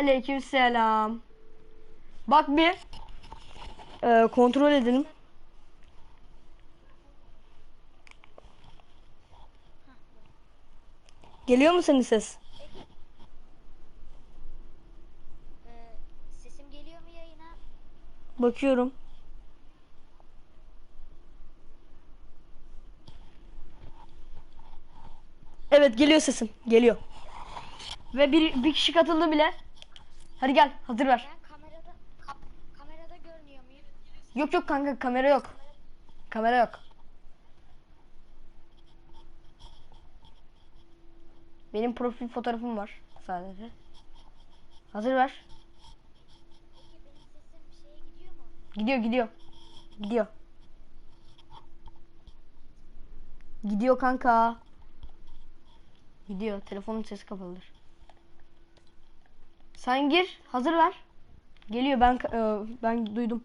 Aleykümselam. Bak bir. Ee, kontrol edelim. Geliyor mu senin ses? Ee, sesim geliyor mu yayına? Bakıyorum. Evet geliyor sesin. Geliyor. Ve bir, bir kişi katıldı bile. Hadi gel hazır ver. Ben kamerada ka- kamerada görünüyor muyum? Yok yok kanka kamera yok. Kamera yok. Benim profil fotoğrafım var sadece. Hazır ver. Gidiyor gidiyor. Gidiyor. Gidiyor kanka. Gidiyor. Telefonun sesi kapalıdır. Sen gir. Hazır ver. Geliyor ben e, ben duydum.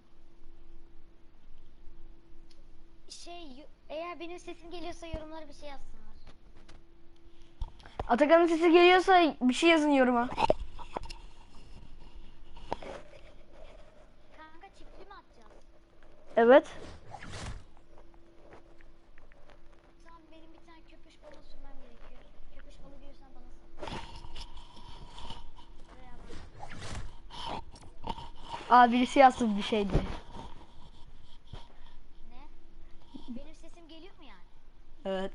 Şey eğer benim sesim geliyorsa yorumlara bir şey yazsınlar. Atakan'ın sesi geliyorsa bir şey yazın yoruma. Kanka çiftli mi atacağız? Evet. Tamam benim bir tane köpüş balı sürmem gerekiyor. Köpüş balı diyorsan bana sal. Buraya bak. Aa birisi yazdı bir şey diye. Ne? Benim sesim geliyor mu yani? Evet.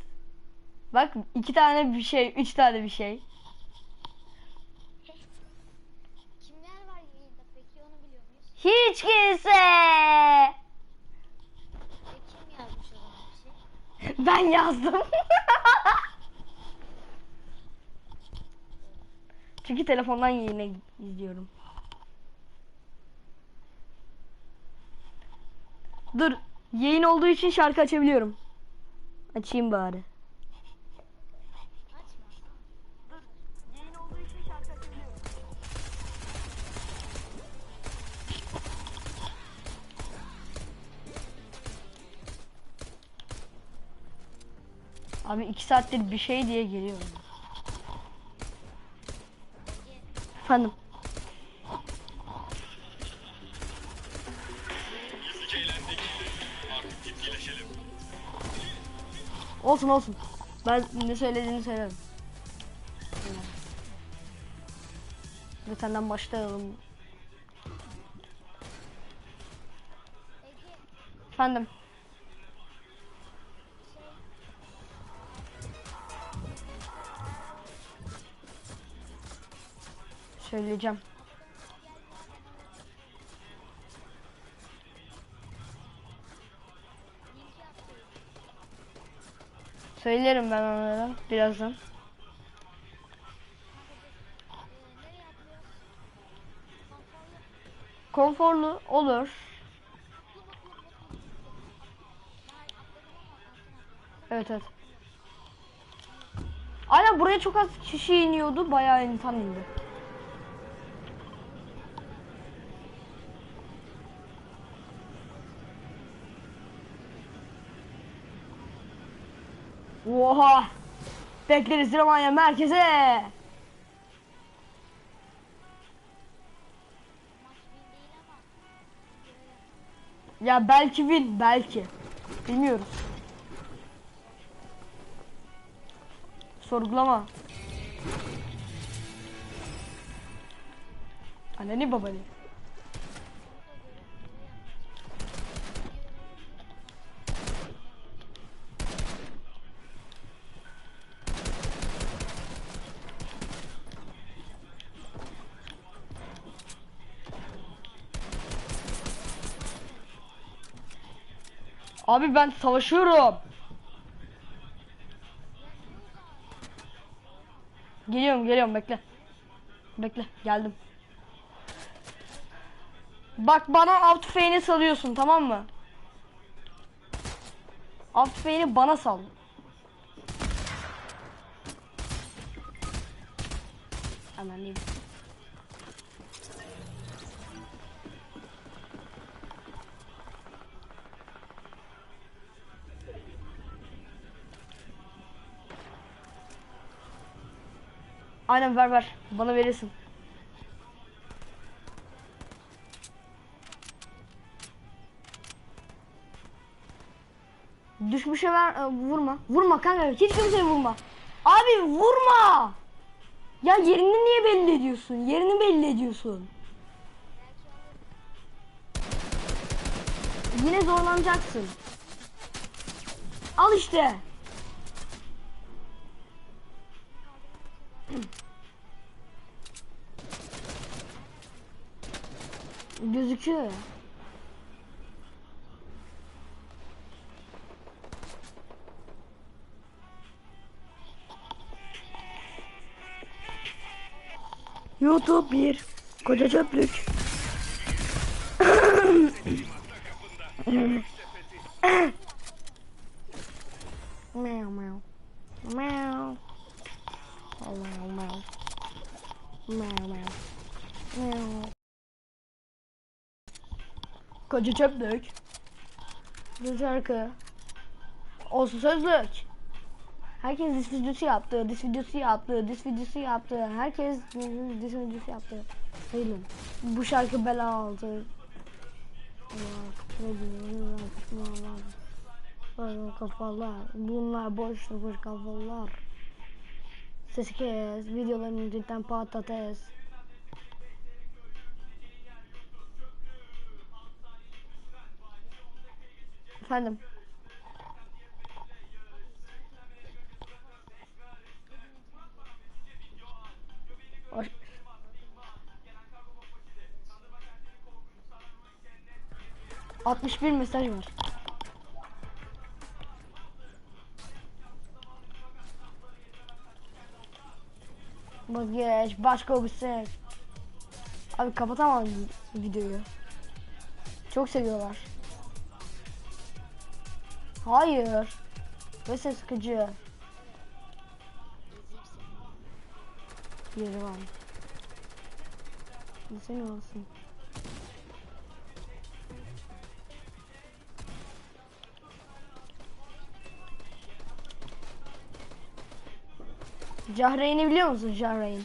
Bak iki tane bir şey, üç tane bir şey. Kimler var yayında peki onu biliyor muyuz? Hiç kimse. Ve kim yazmış o zaman bir şey? Ben yazdım. Çünkü telefondan yayını izliyorum. Dur. Yayın olduğu için şarkı açabiliyorum. Açayım bari. Abi iki saattir bir şey diye geliyorum. Efendim. Olsun olsun. Ben ne söylediğini söylerim. Senden başlayalım. Efendim. Söyleyeceğim. Söylerim ben onlara birazdan. Konforlu. Olur. Evet evet. Aynen buraya çok az kişi iniyordu. Bayağı insan indi. Oha! Bekleriz Romanya merkeze. Ya belki win, belki. Bilmiyoruz. Sorgulama. Anneni babanı. Abi ben savaşıyorum. Geliyorum geliyorum bekle. Bekle geldim. Bak bana av tüfeğini salıyorsun tamam mı? Av tüfeğini bana sal. Hemen. Aynen ver ver. Bana verirsin. Düşmüşe ver e, vurma. Vurma kanka hiç kimseye vurma. Abi vurma. Ya yerini niye belli ediyorsun? Yerini belli ediyorsun. Yine zorlanacaksın. Al işte. Gözüküyor ya. YouTube bir koca çöplük. meow meow. Meow. Meow meow. Meow meow. Meow. Koca çöplük. Bu şarkı. Olsun sözlük. Herkes dis videosu yaptı, dis videosu yaptı, dis videosu yaptı. Herkes dis videosu yaptı. Sayılın. Bu şarkı bela aldı. Bunlar kafalar. Bunlar boş boş kafalar. Sesi kes. Videoların cidden patates. Efendim. Hoş. Altmış bir mesaj var. Geç başka bir ses. Abi kapatamam videoyu. Çok seviyorlar. Hayır. Ve sıkıcı. Yeri var. Sen olsun. Cahreyn'i biliyor musun Cahreyn?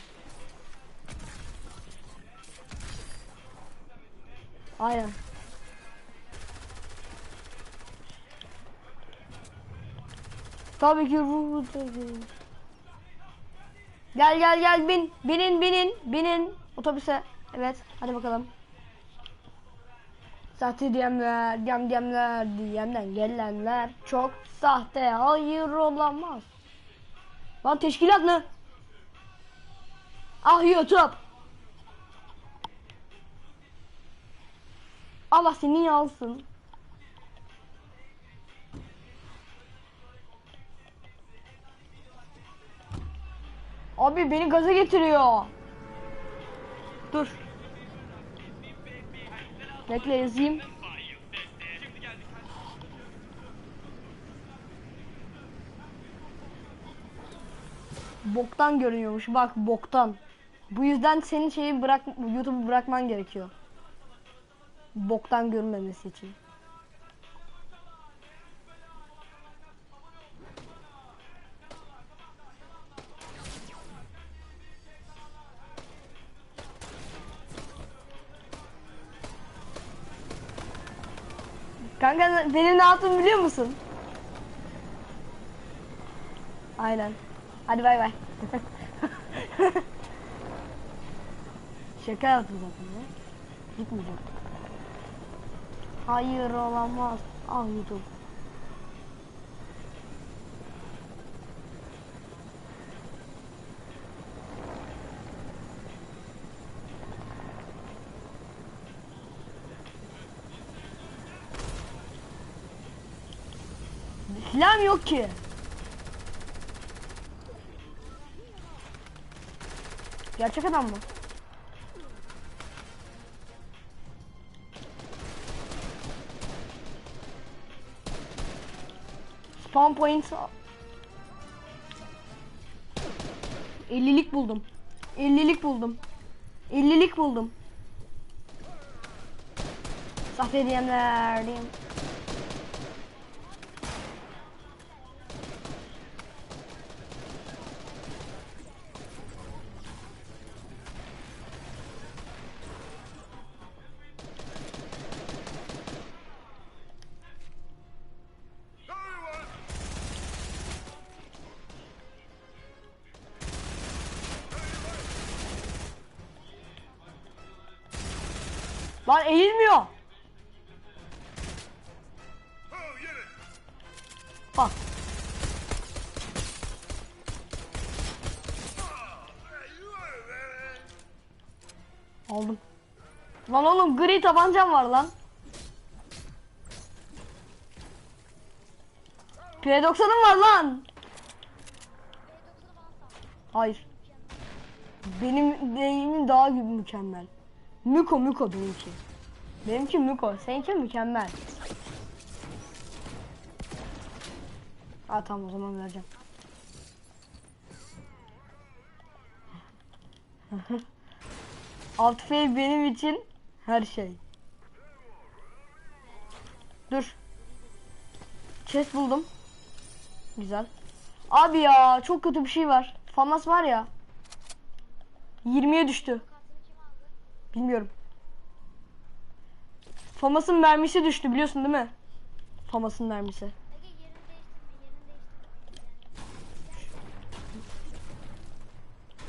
Aynen. Tabii ki bu Gel gel gel bin. Binin binin binin otobüse. Evet hadi bakalım. Sahte diyemler, diyem diyemler, diyemden gelenler çok sahte. Hayır olamaz. Lan teşkilat ne? Ah YouTube. Allah seni yalsın. Abi beni gaza getiriyor. Dur. Bekle yazayım. Boktan görünüyormuş. Bak boktan. Bu yüzden senin şeyi bırak YouTube'u bırakman gerekiyor. Boktan görünmemesi için. Kanka benim ne yaptığımı biliyor musun? Aynen. Hadi bay bay. Şaka yaptım zaten ya. Gitmeyeceğim. Hayır olamaz. Ah YouTube. Silahım yok ki. Gerçek adam mı? Spawn points 50'lik buldum. 50'lik buldum. 50'lik buldum. Sahte diyenler diyeyim. Lan eğilmiyor. Bak. Aldım. Lan oğlum gri tabancam var lan. P90'ım var lan. B90'ı bana sal. Hayır. Benim deyimin daha gibi mükemmel. Müko müko benimki. Benimki müko. Seninki mükemmel. Ha tamam o zaman vereceğim. Altfey benim için her şey. Dur. Chest buldum. Güzel. Abi ya çok kötü bir şey var. Famas var ya. 20'ye düştü. Bilmiyorum. Famas'ın mermisi düştü biliyorsun değil mi? Famas'ın mermisi.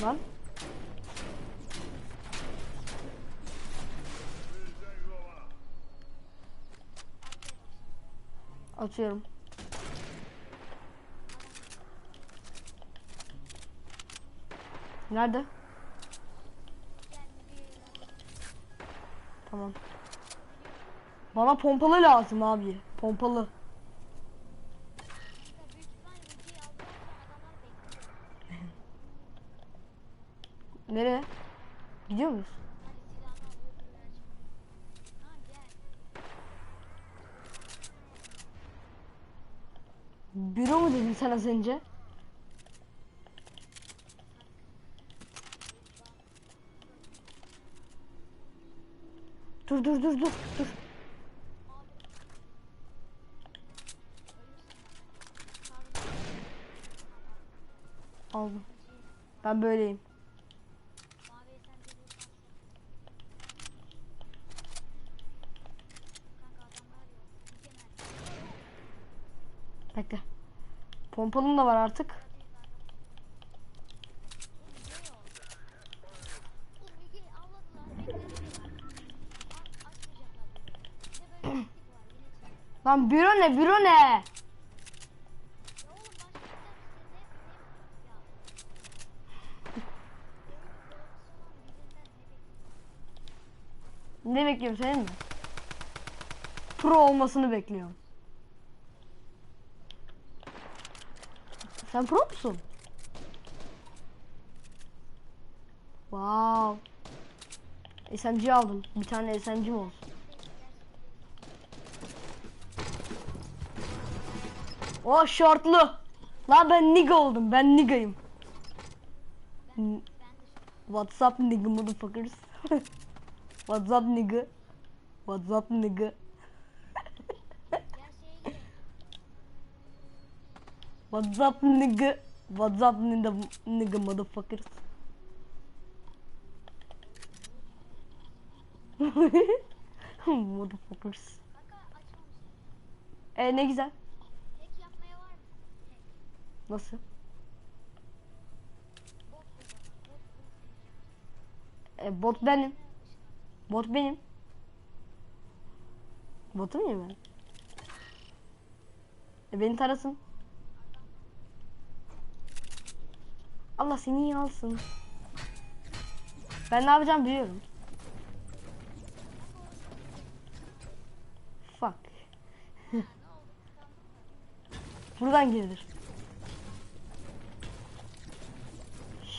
Lan. Atıyorum. Nerede? Tamam. Bana pompalı lazım abi. Pompalı. Nereye? Gidiyor muyuz? Büro mu dedin sen az önce? Dur dur dur dur dur. Aldım. Ben böyleyim. Bekle. Pompalım da var artık. Lan büro ne büro ne? Ne bekliyorum senin mi? Pro olmasını bekliyorum. Sen pro musun? Wow. SMG aldım. Bir tane SMG'm olsun. O şortlu. La ben nigga oldum. Ben niggayım. N- Ben de şu What's up nigga motherfuckers? What's up nigga? What's up nigga? diğer şeye girelim. What's up nigga? What's up nigga, nigga motherfuckers? motherfuckers. E ne güzel. Nasıl? E, bot benim. Bot benim. Botum ya ben. E beni tarasın. Allah seni iyi alsın. Ben ne yapacağım biliyorum. Fuck. Buradan girilir.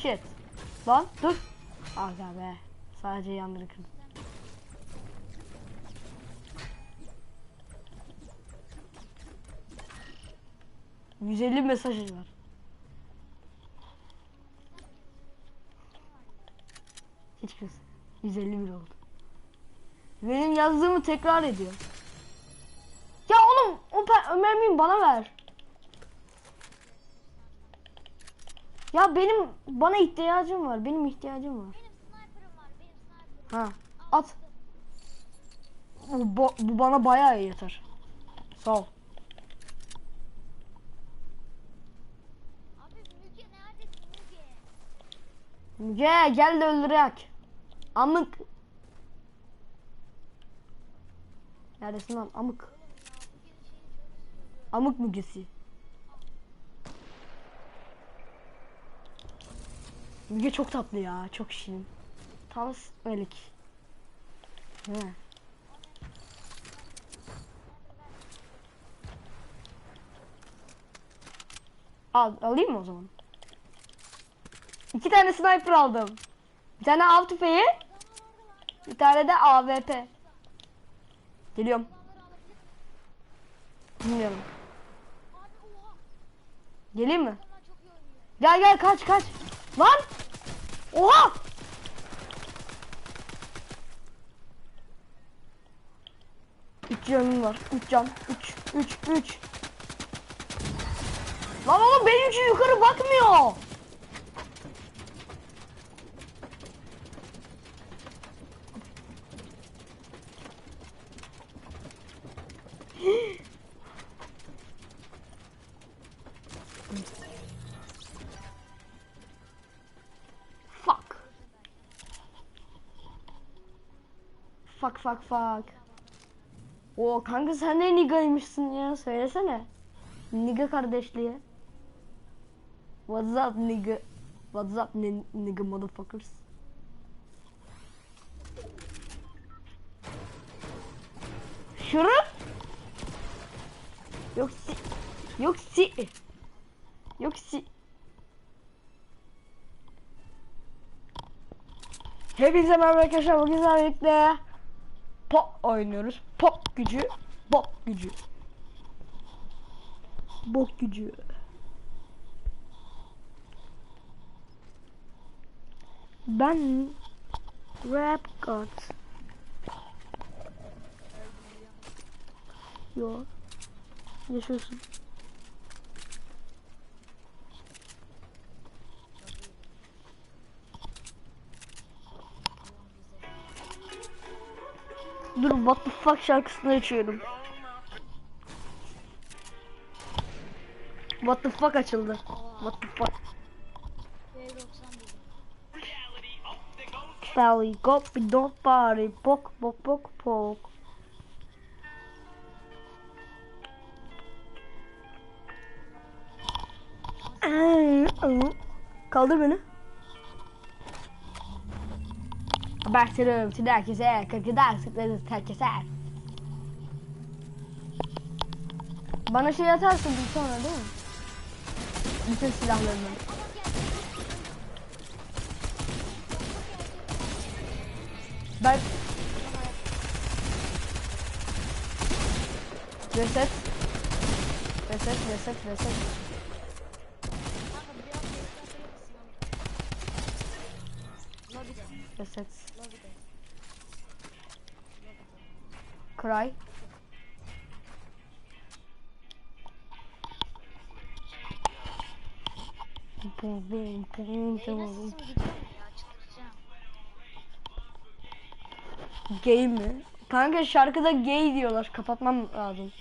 Shit. Lan dur. Aga be. Sadece yanları kırdım. ...150 mesaj var. Hiç kız. 151 oldu. Benim yazdığımı tekrar ediyor. Ya oğlum o pe- mermiyi bana ver. Ya benim bana ihtiyacım var. Benim ihtiyacım var. Benim sniper'ım var. Benim sniper'ım. Ha. At. Bu, bu, bana bayağı iyi yeter. Sağ ol. Abi Müge neredesin Müge? Müge gel de öldürek. Amık. Neredesin lan amık? Amık mügesi. Müge çok tatlı ya. Çok şirin. Tam melek. Değil? Al, alayım mı o zaman? İki tane sniper aldım. Bir tane av tüfeği. Bir tane de AWP. Geliyorum. Bilmiyorum. Geleyim mi? Gel gel kaç kaç. Lan! Oha! Üç canım var. Üç can. Üç. Üç. Üç. Lan oğlum benim için yukarı bakmıyor. Fuck fuck fuck. O kanka sen de nigaymışsın ya söylesene. Niga kardeşliği. What's up nigga? What's up ni- nigga motherfuckers? Şunu? Yok si. Yok si. Yok si. Hepinize merhaba arkadaşlar. Bugün sizlerle birlikte pop oynuyoruz. Pop gücü, bok gücü. Bok gücü. Ben rap god. Yo. Yaşıyorsun. Dur what the fuck şarkısını açıyorum. What the fuck açıldı. What the fuck. B90 buldum. Valley got me don't party. Pok pok pok pok. Kaldır beni. Haberlerim tüm herkese, kırkıdan sıklarız herkese. Bana şey atarsın bir sonra değil mi? Bütün silahlarını. Ben... Reset. Reset, reset, reset. Reset. Cry. Bum bum bum bum. Gay mi? Kanka şarkıda gay diyorlar. Kapatmam lazım.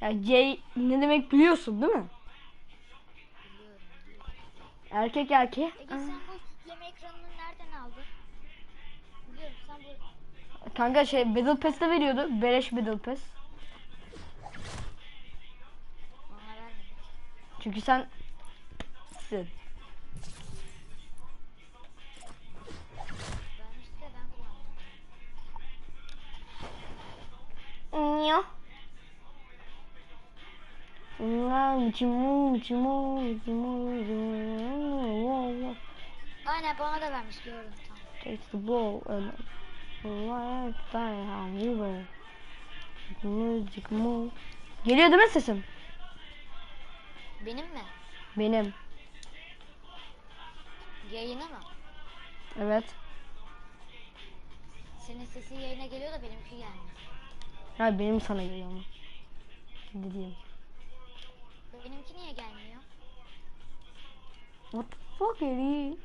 Ya gay ne demek biliyorsun değil mi? Erkek erkeğe. Ege Kanka şey Battle Pass'te veriyordu. Beleş Battle Pass. Çünkü sen de kullanmadım. Nyo. Lan çimu çimu çimu çimu Aynen bana da vermiş gördüm tamam. Take the ball and Music mo. Geliyor değil mi sesim? Benim mi? Benim. Yayını mı? Evet. Senin sesin yayına geliyor da benimki gelmiyor. Ya benim sana geliyor ama. Dediğim. Benimki niye gelmiyor? What the fuck Eri?